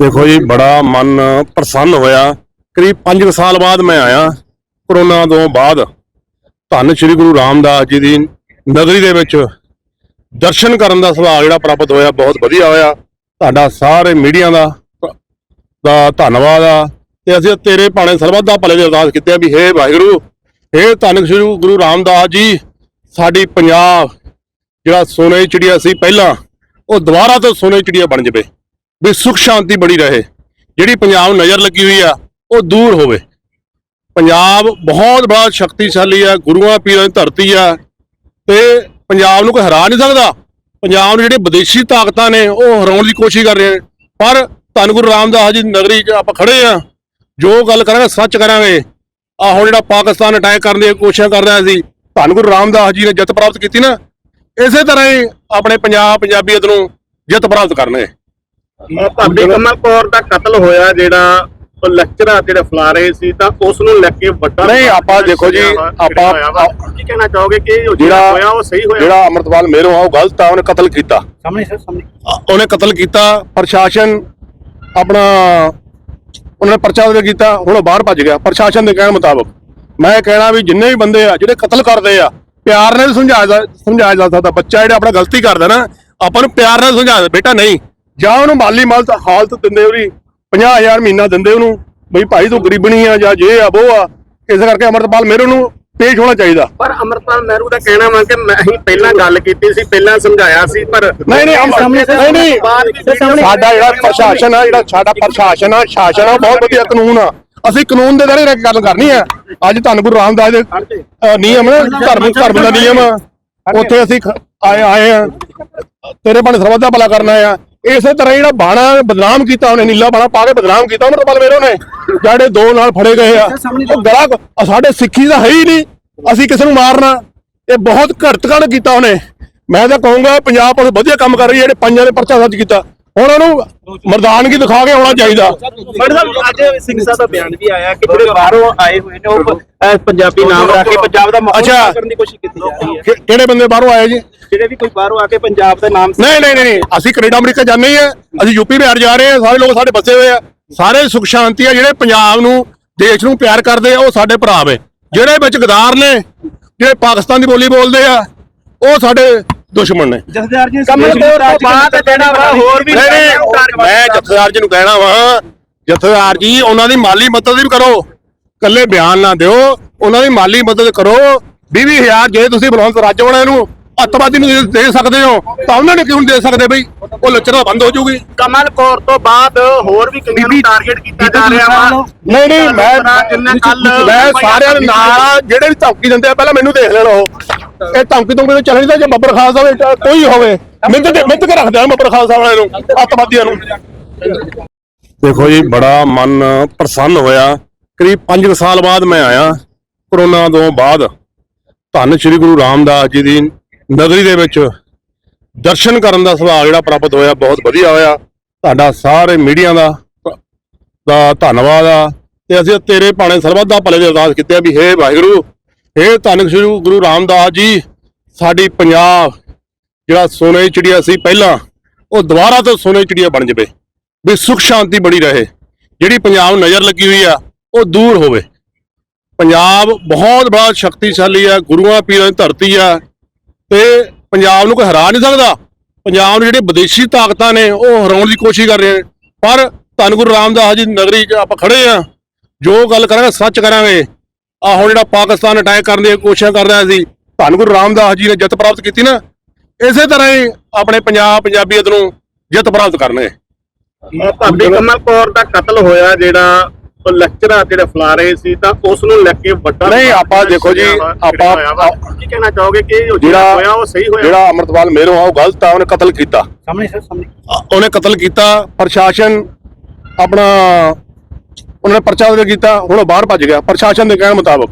ਦੇਖੋ ਜੀ, ਬੜਾ ਮਨ ਪ੍ਰਸੰਨ ਹੋਇਆ। ਕਰੀਬ 5 ਸਾਲ ਬਾਅਦ ਮੈਂ ਆਇਆ, ਕਰੋਨਾ ਤੋਂ ਬਾਅਦ। ਧੰਨ ਸ੍ਰੀ ਗੁਰੂ ਰਾਮਦਾਸ ਜੀ ਦੀ ਨਗਰੀ ਦੇ ਵਿੱਚ ਦਰਸ਼ਨ ਕਰਨ ਦਾ ਸੁਭਾਗ ਜਿਹੜਾ ਪ੍ਰਾਪਤ ਹੋਇਆ, ਬਹੁਤ ਵਧੀਆ ਹੋਇਆ। ਤੁਹਾਡਾ ਸਾਰੇ ਮੀਡੀਆ ਦਾ ਦਾ ਧੰਨਵਾਦ ਆ। ਤੇ ਅਸੀਂ ਤੇਰੇ ਭਾਣੇ ਸਰਬੱਤ ਦਾ ਭਲੇ ਦੀ ਅਰਦਾਸ ਕੀਤੀ ਆ ਵੀ ਹੇ ਵਾਹਿਗੁਰੂ, ਹੇ ਧੰਨ ਸ੍ਰੀ ਗੁਰੂ ਰਾਮਦਾਸ ਜੀ, ਸਾਡੀ ਪੰਜਾਬ ਜਿਹੜਾ ਸੋਨੇ ਚਿੜੀਆ ਸੀ ਪਹਿਲਾਂ, ਉਹ ਦੁਬਾਰਾ ਤੋਂ ਸੋਨੇ ਚਿੜੀਆ ਬਣ ਜਾਵੇ। ਵੀ ਸੁਖ ਸ਼ਾਂਤੀ ਬੜੀ ਰਹੇ। ਜਿਹੜੀ ਪੰਜਾਬ ਨਜ਼ਰ ਲੱਗੀ ਹੋਈ ਆ, ਉਹ ਦੂਰ ਹੋਵੇ। ਪੰਜਾਬ ਬਹੁਤ ਬੜਾ ਸ਼ਕਤੀਸ਼ਾਲੀ ਆ, ਗੁਰੂਆਂ ਪੀਰਾਂ ਦੀ ਧਰਤੀ ਆ। ਤੇ ਪੰਜਾਬ ਨੂੰ ਕੋਈ ਹਰਾ ਨਹੀਂ ਸਕਦਾ। ਪੰਜਾਬ ਨੂੰ ਜਿਹੜੇ ਵਿਦੇਸ਼ੀ ਤਾਕਤਾਂ ਨੇ, ਉਹ ਹਰਾਉਣ ਦੀ ਕੋਸ਼ਿਸ਼ ਕਰ ਰਹੇ ਨੇ। ਪਰ ਧੰਨ ਗੁਰੂ ਰਾਮਦਾਸ ਜੀ ਦੀ ਨਗਰੀ 'ਚ ਆਪਾਂ ਖੜੇ ਆ। ਜੋ ਗੱਲ ਕਰਾਂਗੇ, ਸੱਚ ਕਰਾਂਗੇ। ਆ ਹੁਣ ਜਿਹੜਾ ਪਾਕਿਸਤਾਨ ਅਟੈਕ ਕਰਨ ਦੀ ਕੋਸ਼ਿਸ਼ ਕਰ ਰਿਹਾ ਸੀ, ਧੰਨ ਗੁਰੂ ਰਾਮਦਾਸ ਜੀ ਨੇ ਜਿੱਤ ਪ੍ਰਾਪਤ ਕੀਤੀ ਨਾ। ਇਸੇ ਤਰ੍ਹਾਂ ਹੀ ਆਪਣੇ ਪੰਜਾਬ ਪੰਜਾਬੀਅਤ ਨੂੰ ਜਿੱਤ ਪ੍ਰਾਪਤ ਕਰਨਗੇ। ਭਾਬੀ ਕਮਲ ਕੌਰ ਦਾ ਕਤਲ ਹੋਇਆ ਜਿਹੜਾ ਉਹ ਲੈਕਚਰਰ ਜਿਹੜੇ ਫਲਾ ਰਹੇ ਸੀ ਤਾਂ ਉਸ ਨੂੰ ਲੈ ਕੇ ਵੱਡਾ ਨਹੀਂ, ਆਪਾਂ ਦੇਖੋ ਜੀ, ਆਪਾਂ-। ਕੀ ਕਹਿਣਾ ਚਾਹੋਗੇ ਕਿ ਉਹ ਜਿਹੜਾ ਹੋਇਆ ਉਹ ਸਹੀ ਹੋਇਆ? ਜਿਹੜਾ ਅਮਰਤਪਾਲ ਮੇਰੋਂ ਆ ਉਹ ਗਲਤ ਆ ਉਹਨੇ ਕਤਲ ਕੀਤਾ। ਸਾਹਮਣੇ ਸਰ ਸਾਹਮਣੇ। ਉਹਨੇ ਕਤਲ ਕੀਤਾ ਪ੍ਰਸ਼ਾਸਨ ਆਪਣਾ ਉਹਨਾਂ ਨੇ ਪਰਚਾ ਉਹਦੇ ਕੀਤਾ ਹੁਣ ਉਹ ਬਾਹਰ ਭੱਜ ਗਿਆ ਪ੍ਰਸ਼ਾਸਨ ਦੇ ਕਹਿਣ ਮੁਤਾਬਕ। ਮੈਂ ਕਹਿਣਾ ਵੀ ਜਿੰਨੇ ਵੀ ਬੰਦੇ ਆ ਜਿਹੜੇ ਕਤਲ ਕਰਦੇ ਆ ਪਿਆਰ ਨਾਲ ਸਮਝਾਇਆ ਜਾ- ਸਮਝਾਇਆ ਜਾ ਸਕਦਾ ਬੱਚਾ ਜਿਹੜਾ ਆਪਣਾ ਗਲਤੀ ਕਰਦਾ ਨਾ ਆਪਾਂ ਨੂੰ ਪਿਆਰ ਨਾਲ ਸਮਝਾਇਆ ਬੇਟਾ ਨਹੀਂ ਜਾਂ ਉਹਨੂੰ ਮਾਲੀ ਮਾਲਤ ਹਾਲਤ ਦਿੰਦੇ ਉਹਦੀ 50000 ਮਹੀਨਾ ਦਿੰਦੇ ਉਹਨੂੰ ਬਈ ਭਾਈ ਤੂੰ ਗਰੀਬਣੀ ਆ ਜਾਂ ਜੇ ਆ ਉਹ ਆ ਇਸ ਕਰਕੇ ਅਮਰਤਪਾਲ ਮੇਰੇ ਨੂੰ ਪੇਸ਼ ਹੋਣਾ ਚਾਹੀਦਾ। ਪਰ ਅਮਰਪਾਲ ਮਹਿਰੂ ਦਾ ਕਹਿਣਾ ਵਾ ਕਿ ਮੈਂ ਅਸੀਂ ਪਹਿਲਾਂ ਗੱਲ ਕੀਤੀ ਸੀ ਪਹਿਲਾਂ ਸਮਝਾਇਆ ਸੀ ਪਰ ਨਹੀਂ ਨਹੀਂ ਸਾਹਮਣੇ ਨਹੀਂ ਨਹੀਂ ਸਾਡਾ ਜਿਹੜਾ ਪ੍ਰਸ਼ਾਸਨ ਆ ਜਿਹੜਾ ਸਾਡਾ ਪ੍ਰਸ਼ਾਸਨ ਆ ਸ਼ਾਸਨ ਆ ਬਹੁਤ ਵਧੀਆ ਕਾਨੂੰਨ ਆ। ਅਸੀਂ ਕਾਨੂੰਨ ਦੇ ਦਾਇਰੇ ਰਹਿ ਕੇ ਗੱਲ ਕਰਨੀ ਆ। ਅੱਜ ਧੰਨ ਗੁਰੂ ਰਾਮਦਾਸ ਦੇ ਨਿਯਮ ਨੇ ਧਰਮ ਧਰਮ ਦਾ ਨਿਯਮ ਆ। ਉੱਥੇ ਅਸੀਂ ਆਏ ਆਏ ਆ। ਤੇਰੇ ਬਣ ਸਰਬੱਤ ਦਾ ਭਲਾ ਕਰਨਾ ਆ। ਇਸੇ ਤਰ੍ਹਾਂ ਜਿਹੜਾ ਬਾਣਾ ਬਦਨਾਮ ਕੀਤਾ ਉਹਨੇ, ਨੀਲਾ ਬਾਣਾ ਪਾ ਕੇ ਬਦਨਾਮ ਕੀਤਾ ਉਹਨਾਂ ਤੋਂ ਮੇਰੇ ਨੇ ਜਿਹੜੇ ਦੋ ਨਾਲ ਫੜੇ ਗਏ ਆ, ਉਹ ਗਲਾ ਸਾਡੇ ਸਿੱਖੀ ਦਾ ਹੈ ਹੀ ਨਹੀਂ, ਅਸੀਂ ਕਿਸੇ ਨੂੰ ਮਾਰਨਾ। ਇਹ ਬਹੁਤ ਘਟਤਕਣ ਕੀਤਾ ਉਹਨੇ। ਮੈਂ ਤਾਂ ਕਹੂੰਗਾ, ਪੰਜਾਬ ਪੁਲਿਸ ਵਧੀਆ ਕੰਮ ਕਰ ਰਹੀ ਹੈ, ਜਿਹੜੇ ਪੰਜਾਂ ਦੇ ਪਰਚਾ ਸੱਚ ਕੀਤਾ। ਹੁਣ ਉਹਨੂੰ ਮਰਦਾਨਗੀ ਦਿਖਾ ਕੇ ਆਉਣਾ ਚਾਹੀਦਾ। ਸਾਹਿਬ ਅੱਜ ਸਿੰਘ ਸਾਹਿਬ ਦਾ ਬਿਆਨ ਵੀ ਆਇਆ ਕਿ ਜਿਹੜੇ ਬਾਹਰੋਂ ਆਏ ਹੋਏ ਨੇ ਉਹ ਪੰਜਾਬੀ ਨਾਮ ਰੱਖ ਕੇ ਪੰਜਾਬ ਦਾ ਮਾਹੌਲ ਕਰਨ ਦੀ ਕੋਸ਼ਿਸ਼ ਕੀਤੀ ਜਾ ਰਹੀ ਹੈ। ਕਿਹੜੇ ਬੰਦੇ ਬਾਹਰੋਂ ਆਏ ਜੀ? ਜਿਹੜੇ ਵੀ ਕੋਈ ਬਾਹਰੋਂ ਆ ਕੇ ਪੰਜਾਬ ਦਾ ਨਾਮ ਨਹੀਂ ਨਹੀਂ ਨਹੀਂ ਅਸੀਂ ਕੈਨੇਡਾ ਅਮਰੀਕਾ ਜਾਂਦੇ ਹੀ ਆ। ਅਸੀਂ ਯੂਪੀ ਬਿਹਾਰ ਜਾ ਰਹੇ ਆ। ਸਾਰੇ ਲੋਕ ਸਾਡੇ ਬੱਸੇ ਹੋਏ ਆ। ਸਾਰੇ ਸੁਖ ਸ਼ਾਂਤੀ ਆ। ਜਿਹੜੇ ਪੰਜਾਬ ਨੂੰ ਦੇਸ਼ ਨੂੰ ਪਿਆਰ ਕਰਦੇ ਆ ਉਹ ਸਾਡੇ ਭਰਾ ਵੇ। ਜਿਹੜੇ ਵਿੱਚ ਗਦਾਰ ਨੇ ਜਿਹੜੇ ਪਾਕਿਸਤਾਨ ਦੀ ਬੋਲੀ ਬੋਲਦੇ ਆ ਉਹ ਸਾਡੇ ਦੁਸ਼ਮਣ ਨੇ। ਜਸਦਾਰ ਜੀ ਕਮਲ ਕੌਰ ਤੋਂ ਬਾਅਦ ਜਿਹੜਾ ਵਾ ਹੋਰ ਵੀ ਨਹੀਂ ਨਹੀਂ ਮੈਂ ਜਥੇਦਾਰ ਜੀ ਨੂੰ ਕਹਿਣਾ ਵਾ ਜਥੇਦਾਰ ਜੀ ਉਹਨਾਂ ਦੀ ਮਾਲੀ ਮਦਦ ਵੀ ਕਰੋ ਕੱਲੇ ਬਿਆਨ ਨਾ ਦਿਓ ਉਹਨਾਂ ਦੀ ਮਾਲੀ ਮਦਦ ਕਰੋ 20000 ਜੇ ਤੁਸੀਂ ਬਲਵੰਤ ਰਾਜਵਾੜਾ ਨੂੰ ਅੱਤਵਾਦੀ ਨੂੰ ਦੇ- ਸਕਦੇ ਹੋ ਤਾਂ ਉਹਨਾਂ ਨੇ ਕਿਉਂ ਨਹੀਂ ਦੇ ਸਕਦੇ ਬਈ? ਉਹ ਲੱਚਰਾ ਬੰਦ ਹੋ ਜੂਗੀ ਕਮਲ ਕੌਰ ਤੋਂ ਬਾਅਦ ਹੋਰ ਵੀ ਕਈਆਂ ਨੂੰ ਟਾਰਗੇਟ ਕੀਤਾ ਜਾ ਰਿਹਾ ਵਾ। ਨਹੀਂ ਨਹੀਂ ਮੈਂ ਜਿੰਨਾ ਕੱਲ ਮੈਂ ਸਾਰਿਆਂ ਦੇ ਨਾਲ ਜਿਹੜੇ ਵੀ ਧਮਕੀ ਦਿੰਦੇ ਆ ਪਹਿਲਾਂ ਮੈਨੂੰ ਦੇਖ ਲੈਣ ਉਹ। ਇਹ ਧਮਕੀ ਤੋਂ ਮੈਨੂੰ ਚੱਲਣੀ ਤਾਂ ਜੇ ਬੱਬਰ ਖਾਲਸਾ ਹੋਵੇ ਕੋਈ ਹੋਵੇ। ਮਿੰਟ ਤੇ ਮਿੰਟ ਕੇ ਰੱਖਦੇ ਆ ਬੱਬਰ ਖਾਲਸਾ ਵਾਲਿਆਂ ਨੂੰ, ਅੱਤਵਾਦੀਆਂ ਨੂੰ। ਦੇਖੋ ਜੀ, ਬੜਾ ਮਨ ਪ੍ਰਸੰਨ ਹੋਇਆ। ਕਰੀਬ 5 ਸਾਲ ਬਾਅਦ ਮੈਂ ਆਇਆ, ਕਰੋਨਾ ਤੋਂ ਬਾਅਦ। ਧੰਨ ਸ੍ਰੀ ਗੁਰੂ ਰਾਮਦਾਸ ਜੀ ਦੀ ਨਗਰੀ ਦੇ ਵਿੱਚ। ਦਰਸ਼ਨ ਕਰਨ ਦਾ ਸੁਭਾਗ ਜਿਹੜਾ ਪ੍ਰਾਪਤ ਹੋਇਆ, ਬਹੁਤ ਵਧੀਆ ਹੋਇਆ। ਤੁਹਾਡਾ ਸਾਰੇ ਮੀਡੀਆ ਦਾ ਦਾ ਧੰਨਵਾਦ ਆ। ਤੇ ਅਸੀਂ ਤੇਰੇ ਭਾਣੇ ਸਰਬੱਤ ਦਾ ਭਲੇ ਦੀ ਅਰਦਾਸ ਕੀਤੀ ਆ ਵੀ ਹੇ ਵਾਹਿਗੁਰੂ ਹੇ ਧੰਨ ਸ੍ਰੀ ਗੁਰੂ ਰਾਮਦਾਸ ਜੀ, ਸਾਡੀ ਪੰਜਾਬ, ਜਿਹੜਾ ਸੋਨੇ ਦੀ ਚਿੜੀਆ ਸੀ ਪਹਿਲਾਂ, ਉਹ ਦੁਬਾਰਾ ਤੋਂ ਸੋਨੇ ਦੀ ਚਿੜੀਆ ਬਣ ਜਾਵੇ, ਵੀ ਸੁਖ ਸ਼ਾਂਤੀ ਬਣੀ ਰਹੇ। ਜਿਹੜੀ ਪੰਜਾਬ ਨੂੰ ਨਜ਼ਰ ਲੱਗੀ ਹੋਈ ਆ, ਉਹ ਦੂਰ ਹੋਵੇ। ਪੰਜਾਬ ਬਹੁਤ ਬੜਾ ਸ਼ਕਤੀਸ਼ਾਲੀ ਆ, ਗੁਰੂਆਂ ਪੀਰਾਂ ਦੀ ਧਰਤੀ ਆ, ਤੇ ਪੰਜਾਬ ਨੂੰ ਕੋਈ ਹਰਾ ਨਹੀਂ ਸਕਦਾ। ਪੰਜਾਬ ਨੂੰ ਜਿਹੜੇ ਵਿਦੇਸ਼ੀ ਤਾਕਤਾਂ ਨੇ, ਉਹ ਹਰਾਉਣ ਦੀ ਕੋਸ਼ਿਸ਼ ਕਰ ਰਹੇ ਨੇ। ਪਰ ਧੰਨ ਗੁਰੂ ਰਾਮਦਾਸ ਜੀ ਦੀ ਨਗਰੀ 'ਚ ਆਪਾਂ ਖੜੇ ਆ। ਜੋ ਗੱਲ ਕਰਾਂਗੇ, ਸੱਚ ਕਰਾਂਗੇ ਆ ਹੁਣ ਜਿਹੜਾ ਪਾਕਿਸਤਾਨ ਅਟੈਕ ਕਰਨ ਦੀ ਕੋਸ਼ਿਸ਼ ਕਰ ਰਿਹਾ ਸੀ ਧੰਨ ਗੁਰੂ ਰਾਮਦਾਸ ਜੀ ਨੇ ਜਿੱਤ ਪ੍ਰਾਪਤ ਕੀਤੀ ਨਾ ਇਸੇ ਤਰ੍ਹਾਂ ਹੀ ਆਪਣੇ ਪੰਜਾਬ ਪੰਜਾਬੀਅਤ ਨੂੰ ਜਿੱਤ ਪ੍ਰਾਪਤ ਕਰਨਗੇ ਭਾਬੀ ਕਮਲ ਕੌਰ ਦਾ ਕਤਲ ਹੋਇਆ ਜਿਹੜਾ ਉਹ ਲੈਕਚਰਰ ਜਿਹੜੇ ਫਲਾ ਰਹੇ ਸੀ ਤਾਂ ਉਸ ਨੂੰ ਲੈ ਕੇ ਵੱਡਾ ਨਹੀਂ, ਆਪਾਂ ਦੇਖੋ ਜੀ, ਆਪਾਂ- ਕੀ ਕਹਿਣਾ ਚਾਹੋਗੇ ਕਿ ਉਹ ਜਿਹੜਾ ਹੋਇਆ ਉਹ ਸਹੀ ਹੋਇਆ? ਜਿਹੜਾ ਅਮਰਤਪਾਲ ਮੇਰੋਂ ਆ ਉਹ ਗਲਤ ਆ ਉਹਨੇ ਕਤਲ ਕੀਤਾ। ਸਾਹਮਣੇ ਸਰ ਸਾਹਮਣੇ। ਉਹਨੇ ਕਤਲ ਕੀਤਾ ਪ੍ਰਸ਼ਾਸਨ ਆਪਣਾ ਉਹਨਾਂ ਨੇ ਪਰਚਾ ਉਹਦੇ ਕੀਤਾ, ਹੁਣ ਉਹ ਬਾਹਰ ਭੱਜ ਗਿਆ, ਪ੍ਰਸ਼ਾਸਨ ਦੇ ਕਹਿਣ ਮੁਤਾਬਕ।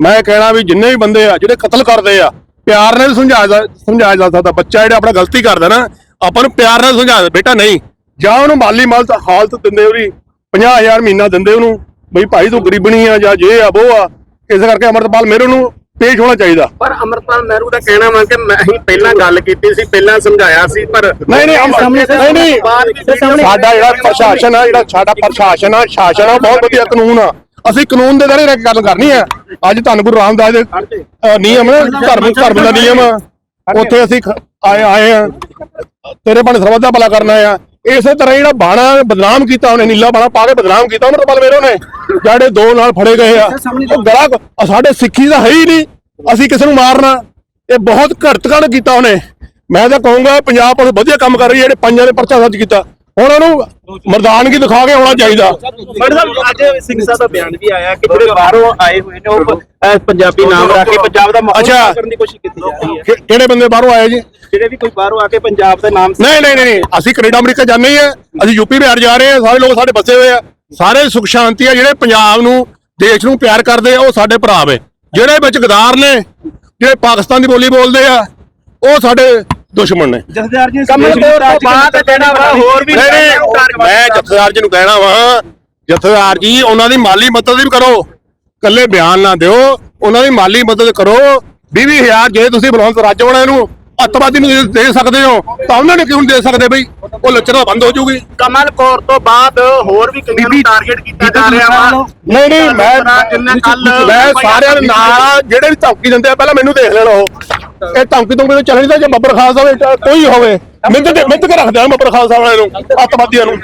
ਮੈਂ ਕਹਿਣਾ ਵੀ ਜਿੰਨੇ ਵੀ ਬੰਦੇ ਆ, ਜਿਹੜੇ ਕਤਲ ਕਰਦੇ ਆ, ਪਿਆਰ ਨਾਲ ਸਮਝਾਇਆ ਜਾ- ਸਮਝਾਇਆ ਜਾ ਸਕਦਾ। ਬੱਚਾ ਜਿਹੜਾ ਆਪਣਾ ਗਲਤੀ ਕਰਦਾ ਨਾ, ਆਪਾਂ ਨੂੰ ਪਿਆਰ ਨਾਲ ਸਮਝਾਇਆ ਬੇਟਾ ਨਹੀਂ। ਜਾਂ ਉਹਨੂੰ ਮਾਲੀ ਮਾਲ ਹਾਲਤ ਦਿੰਦੇ ਉਹਦੀ 50000 ਮਹੀਨਾ ਦਿੰਦੇ ਉਹਨੂੰ, ਬਈ ਭਾਈ ਤੂੰ ਗਰੀਬਣੀ ਆ ਜਾਂ ਜੇ ਆ ਉਹ ਆ, ਇਸ ਕਰਕੇ ਅਮਰਤਪਾਲ ਮੇਰੇ ਨੂੰ ਪੇਸ਼ ਹੋਣਾ ਚਾਹੀਦਾ। ਪਰ ਅਮਰਪਾਲ ਮਹਿਰੂ ਦਾ ਕਹਿਣਾ ਵਾ ਕਿ ਮੈਂ ਹੀ ਪਹਿਲਾਂ ਗੱਲ ਕੀਤੀ ਸੀ ਪਹਿਲਾਂ ਸਮਝਾਇਆ ਸੀ ਪਰ ਨਹੀਂ ਨਹੀਂ ਨਹੀਂ ਨਹੀਂ। ਸਾਡਾ ਜਿਹੜਾ ਪ੍ਰਸ਼ਾਸਨ ਆ ਜਿਹੜਾ ਸਾਡਾ ਪ੍ਰਸ਼ਾਸਨ ਆ ਸ਼ਾਸਨ ਆ ਬਹੁਤ ਵਧੀਆ ਕਾਨੂੰਨ ਆ। ਅਸੀਂ ਕਾਨੂੰਨ ਦੇ ਕੇ ਗੱਲ ਕਰਨੀ ਆ। ਅੱਜ ਧੰਨ ਗੁਰੂ ਰਾਮਦਾਸ ਦੇ ਨਿਯਮ ਧਰਮ ਧਰਮ ਦਾ ਨਿਯਮ ਆ। ਉੱਥੇ ਅਸੀਂ ਆਏ ਆਏ ਆ। ਤੇਰੇ ਬਣ ਸਰਬੱਤ ਦਾ ਭਲਾ ਕਰਨਾ ਆ। ਇਸੇ ਤਰ੍ਹਾਂ ਜਿਹੜਾ ਬਾਣਾ ਬਦਨਾਮ ਕੀਤਾ ਉਹਨੇ ਨੀਲਾ ਬਾਣਾ ਪਾ ਕੇ ਬਦਨਾਮ ਕੀਤਾ ਉਹਨੂੰ ਬਲ ਮੇਰੇ ਉਹਨੇ। ਜਿਹੜੇ ਦੋ ਨਾਲ ਫੜੇ ਗਏ ਆ। ਉਹ ਗਲਾ ਸਾਡੇ ਸਿੱਖੀ ਦਾ ਹੈ ਹੀ ਨਹੀਂ। ਅਸੀਂ ਕਿਸੇ ਨੂੰ ਮਾਰਨਾ। ਇਹ ਬਹੁਤ ਘਣ ਕੀਤਾ ਉਹਨੇ। ਮੈਂ ਤਾਂ ਕਹੂੰਗਾ ਪੰਜਾਬ ਪੁਲਿਸ ਵਧੀਆ ਕੰਮ ਕਰ ਰਹੀ ਹੈ ਜਿਹੜੇ ਪੰਜਾਂ ਦੇ ਪਰਚਾ ਦਰਜ ਕੀਤਾ। ਹੁਣ ਉਹਨੂੰ ਮਰਦਾਨਗੀ ਦਿਖਾ ਕੇ ਆਉਣਾ ਚਾਹੀਦਾ। ਸਾਹਿਬ ਅੱਜ ਸਿੰਘ ਸਾਹਿਬ ਦਾ ਬਿਆਨ ਵੀ ਆਇਆ ਕਿ ਜਿਹੜੇ ਬਾਹਰੋਂ ਆਏ ਹੋਏ ਨੇ ਉਹ ਪੰਜਾਬੀ ਨਾਮ ਰੱਖ ਕੇ ਪੰਜਾਬ ਦਾ ਮਾਹੌਲ ਕਰਨ ਦੀ ਕੋਸ਼ਿਸ਼ ਕੀਤੀ ਜਾ ਰਹੀ ਹੈ। ਕਿਹੜੇ ਬੰਦੇ ਬਾਹਰੋਂ ਆਏ ਜੀ? ਜਿਹੜੇ ਵੀ ਕੋਈ ਬਾਹਰੋਂ ਆ ਕੇ ਪੰਜਾਬ ਦਾ ਨਾਮ ਨਹੀਂ ਨਹੀਂ ਨਹੀਂ ਅਸੀਂ ਕੈਨੇਡਾ ਅਮਰੀਕਾ ਜਾਂਦੇ ਹੀ ਆ। ਅਸੀਂ ਯੂਪੀ ਬਿਹਾਰ ਜਾ ਰਹੇ ਆ। ਸਾਰੇ ਲੋਕ ਸਾਡੇ ਬੱਸੇ ਹੋਏ ਆ। ਸਾਰੇ ਸੁਖ ਸ਼ਾਂਤੀ ਆ। ਜਿਹੜੇ ਪੰਜਾਬ ਨੂੰ ਦੇਸ਼ ਨੂੰ ਪਿਆਰ ਕਰਦੇ ਆ ਉਹ ਸਾਡੇ ਭਰਾ ਵੇ। ਜਿਹੜੇ ਵਿੱਚ ਗਦਾਰ ਨੇ ਜਿਹੜੇ ਪਾਕਿਸਤਾਨ ਦੀ ਬੋਲੀ ਬੋਲਦੇ ਆ ਉਹ ਸਾਡੇ ਦੁਸ਼ਮਣ ਨੇ। ਜਥੇਦਾਰ ਜੀ ਕਮਲ ਕੋਰ ਤੋਂ ਬਾਅਦ ਜਿਹੜਾ ਵਾ ਹੋਰ ਵੀ ਨਹੀਂ ਨਹੀਂ ਮੈਂ ਜਥੇਦਾਰ ਜੀ ਨੂੰ ਕਹਿਣਾ ਵਾ ਜਥੇਦਾਰ ਜੀ ਉਹਨਾਂ ਦੀ ਮਾਲੀ ਮਦਦ ਵੀ ਕਰੋ ਕੱਲੇ ਬਿਆਨ ਨਾ ਦਿਓ ਉਹਨਾਂ ਦੀ ਮਾਲੀ ਮਦਦ ਕਰੋ 20000 ਜੇ ਤੁਸੀਂ ਬਲਵੰਤ ਰਾਜਵਾੜਾ ਨੂੰ ਅੱਤਵਾਦੀ ਨੂੰ ਦੇ- ਸਕਦੇ ਹੋ ਤਾਂ ਉਹਨਾਂ ਨੇ ਕਿਉਂ ਦੇ ਸਕਦੇ ਬਈ? ਉਹ ਲੱਚਣਾ ਬੰਦ ਹੋ ਜਾਊਗੀ। ਕਮਲ ਕੌਰ ਤੋਂ ਬਾਅਦ ਹੋਰ ਵੀ ਕਈਆਂ ਨੂੰ ਟਾਰਗੇਟ ਕੀਤਾ ਜਾ ਰਿਹਾ ਵਾ। ਨਹੀਂ ਨਹੀਂ ਮੈਂ ਮੈਂ ਸਾਰਿਆਂ ਦੇ ਨਾਲ ਜਿਹੜੇ ਵੀ ਧਮਕੀ ਦਿੰਦੇ ਆ ਪਹਿਲਾਂ ਮੈਨੂੰ ਦੇਖ ਲੈਣ ਉਹ। ਇਹ ਧਮਕੀ ਤੋਂ ਮੈਨੂੰ ਚੱਲਣੀ ਤਾਂ ਜੇ ਬੱਬਰ ਖਾਲਸਾ ਹੋਵੇ ਕੋਈ ਹੋਵੇ। ਮਿੰਦ ਤੇ ਮਿੰਦ ਕੇ ਰੱਖਦੇ ਆ ਬੱਬਰ ਖਾਲਸਾ ਵਾਲਿਆਂ ਨੂੰ, ਅੱਤਵਾਦੀਆਂ ਨੂੰ।